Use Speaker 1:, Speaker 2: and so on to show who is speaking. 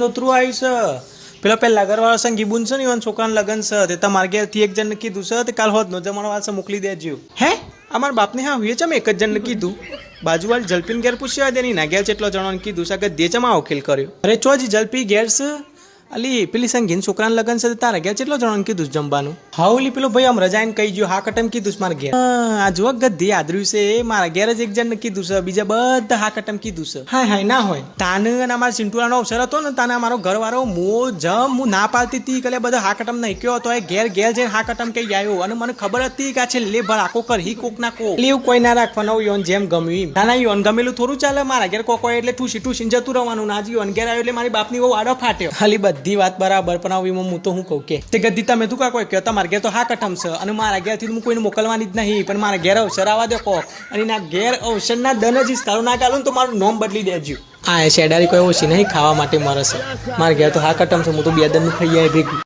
Speaker 1: નોતરું આવ્યું છે. પેલો પેલા ઘરવાળો છે ગીબુન છે ને એવા છોકરાને લગન છે. તે તમારા ઘેરથી એક જણને કીધું છે તે કાલ હોત નો જમણો વાળશે મોકલી દેજો. હે? અમારા બાપને હા હુએ ચમ એક જ જણને કીધું? બાજુવાળ જલપીન ઘેર પૂછ્યા દે ના ઘેર એટલો જણોને કીધું છે કે દે જમા વકીલ કર્યો? અરે ચોજી જલપી ઘેર છે. અલી પેલી સંગીન છોકરાને લગન છે તે તારા ઘેર કેટલો જણોને કીધું જમવાનું? હા ઓલી પેલો ભાઈ આમ રજાઈને કહી ગયો હા કટમ કીધું મારે ઘેર. આ જો ગધી આદર્યું છે, મારા ઘેર જ એક જણ કીધું છે, બીજા બધા હા કટમ કીધું છે. હા હા ના હોય. તાન અને અમારા સિંટુરાનો અવસર હતો ને, તાને અમારો ઘરવાળો મો જમ હું ના પાડતી હતી કે બધા હા કટમ નહીં કયો હતો, એ ઘેર ઘેર જઈને હા કટમ કહી આવ્યો. અને મને ખબર હતી કે આ છે લે ભર આખો કર હી કોક. ના કો લેવ કોઈ ના રાખવાનો યોન જેમ ગમ્યું ના ના યોન ગમેલું થોડું ચાલે, મારા ઘેર કોકો એટલે ઠૂસી ઠૂસી જતું રહેવાનું. ના જ યોન ઘેર આવ્યો એટલે મારી બાપની બહુ આડો ફાટ્યો. ખાલી બધી વાત બરાબર, પણ આવી હું તો હું કહું કે? તે ગધી તમે તું કા કોઈ કહો? તમારા ઘેર તો હા કઠમ છે. અને મારા ઘેરથી હું કોઈને મોકલવાની જ નહીં, પણ મારા ઘેર અવસર આવવા દે કોક. અને ના ઘેર અવસરના દન જ સારું ના ને તો મારું નોમ બદલી દેજો. આ શેડારી કોઈ ઓછી નહીં, ખાવા માટે મરે છે. મારા ઘેર તો હા કટમ છે, હું તો બે દનનું ખાઈ આવે ભેગું.